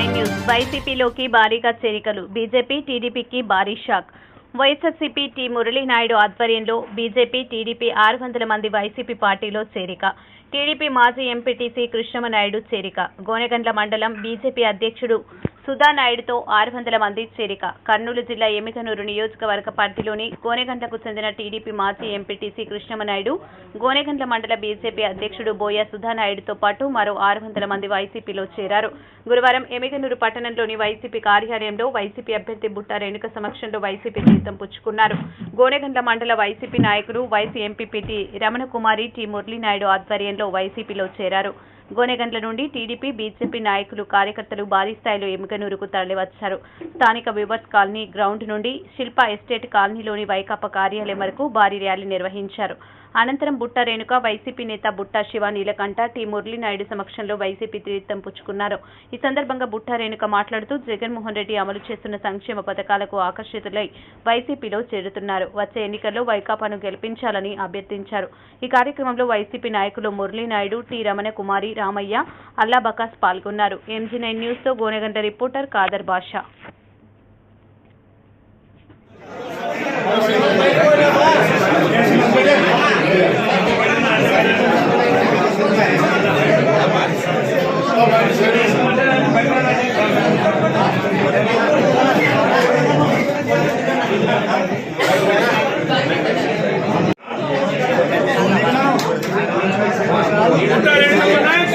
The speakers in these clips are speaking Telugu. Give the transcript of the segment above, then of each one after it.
వైసీపీలోకి భారీగా చేరికలు బీజేపీ టీడీపీకి భారీ షాక్. వైఎస్ఆర్సీపీ టీ మురళీనాయుడు ఆధ్వర్యంలో బీజేపీ టీడీపీ ఆరు వందల మంది వైసీపీ పార్టీలో చేరిక. టీడీపీ మాజీ ఎంపీటీసీ కృష్ణమనాయుడు చేరిక. గోనెగండ్ల మండలం బీజేపీ అధ్యక్షుడు సుధానాయుడుతో ఆరు వందల మంది చేరిక. కర్నూలు జిల్లా ఎమికనూరు నియోజకవర్గ పరిధిలోని గోనెగండ్లకు చెందిన టీడీపీ మాజీ ఎంపీటీసీ కృష్ణమనాయుడు గోనెగండ్ల మండల బీజేపీ అధ్యక్షుడు బోయ సుధానాయుడుతో పాటు మరో ఆరు వందల మంది వైసీపీలో చేరారు. గురువారం ఎమ్మికనూరు పట్టణంలోని వైసీపీ కార్యాలయంలో వైసీపీ అభ్యర్థి బుట్ట రేణుక సమక్షంలో వైసీపీ జీతం పుచ్చుకున్నారు. గోనెగండ్ల మండల వైసీపీ నాయకులు vice MPP T Ramanakumari T Murali Naidu ఆధ్వర్యంలో వైసీపీలో చేరారు గోనెగండ్ల నుండి టీడీపీ బీజేపీ నాయకులు కార్యకర్తలు భారీ స్థాయిలో ఎముకనూరుకు తరలివచ్చారు. స్థానిక వివర్స్ కాలనీ గ్రౌండ్ నుండి శిల్ప ఎస్టేట్ కాలనీలోని వైకాపా కార్యాలయం వరకు భారీ ర్యాలీ నిర్వహించారు. అనంతరం బుట్ట రేణుక వైసీపీ నేత బుట్ట శివ నీలకంఠ టి మురళీనాయుడు సమక్షంలో వైసీపీ తీర్థం పుచ్చుకున్నారు. ఈ సందర్భంగా బుట్ట రేణుక మాట్లాడుతూ జగన్మోహన్ రెడ్డి అమలు చేస్తున్న సంక్షేమ పథకాలకు ఆకర్షితులై వైసీపీలో చేరుతున్నారు. వచ్చే ఎన్నికల్లో వైకాపాను గెలిపించాలని అభ్యర్థించారు. ఈ కార్యక్రమంలో వైసీపీ నాయకులు మురళీనాయుడు టి రమణ కుమారి రామయ్య అల్లా బకాస్ పాల్గొన్నారు. ఎంజీ నైన్ న్యూస్తో గోనెగంట రిపోర్టర్ కాదర్ బాషా.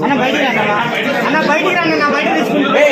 అన్న బయటికి రండి అన్న బయటికి రండి నా బయట తీసుకుంటే